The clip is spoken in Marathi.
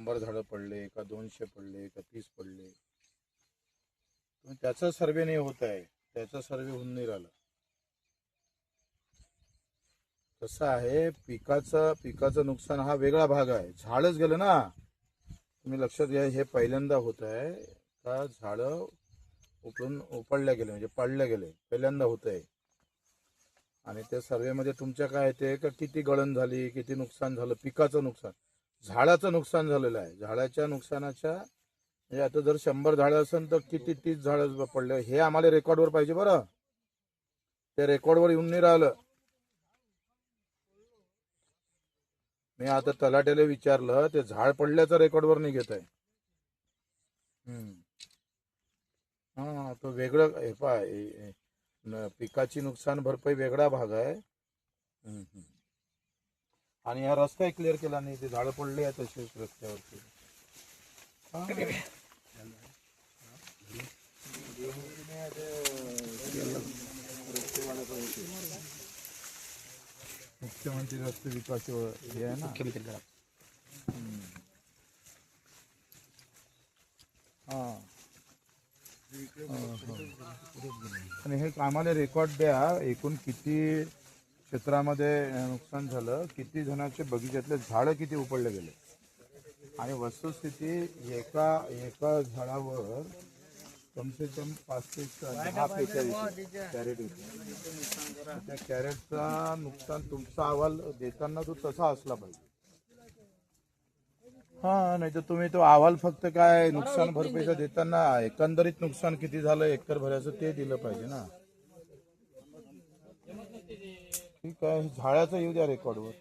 शंभर झाडं पडले का दोनशे पडले का तीस पडले. पण त्याचा सर्वे नाही होत आहे. त्याचा सर्वे होऊन नाही राहिला. कसं आहे पिकाचं पिकाचं नुकसान हा वेगळा भाग आहे. झाडच गेलं ना. तुम्ही लक्षात घ्या हे पहिल्यांदा होत आहे का झाडं उपडून उपडल्या गेले म्हणजे पाडल्या गेले. पहिल्यांदा होत आहे. आणि त्या सर्वेमध्ये तुमच्या काय येते का किती गळण झाली किती नुकसान झालं पिकाचं नुकसान. झाडाचं नुकसान झालेलं आहे. झाडाच्या नुकसानाच्या म्हणजे आता जर शंभर झाडं असेल तर किती तीस झाडं पडले. हे आम्हाला रेकॉर्डवर पाहिजे बरं. ते रेकॉर्डवर येऊन नाही राहिलं. मी आता तलाट्याला विचारलं ते झाड पडल्याचं रेकॉर्डवर नाही घेत आहे हा तो वेगळं हे पा पिकाची नुकसान भरपाई वेगळा भाग आहे. हम्म. आणि हा रस्ताही क्लिअर केला नाही ते झाडं पडले आहेत तसेच रस्त्यावरती. मुख्यमंत्री रस्ते विकास हे आहे ना. हा आणि हे आम्हाला रेकॉर्ड द्या एकूण किती क्षेत्रामध्ये नुकसान झालं. किती जणांचे बगीच्यातले झाडं किती उपडले गेले? आणि वस्तुस्थिती एका एका झाडावर कमसे कम पाच ते दहा पेक्षा कॅरेट होते त्या कॅरेटचा नुकसान तुमचा अहवाल देताना तो तसा असला पाहिजे. हा नाही तर तुम्ही तो अहवाल फक्त काय नुकसान भरपाईचा देताना एकंदरीत नुकसान किती झालं एकर भरायचं ते दिलं पाहिजे ना. ठीक आहे झाडाचं येऊ द्या रेकॉर्डवर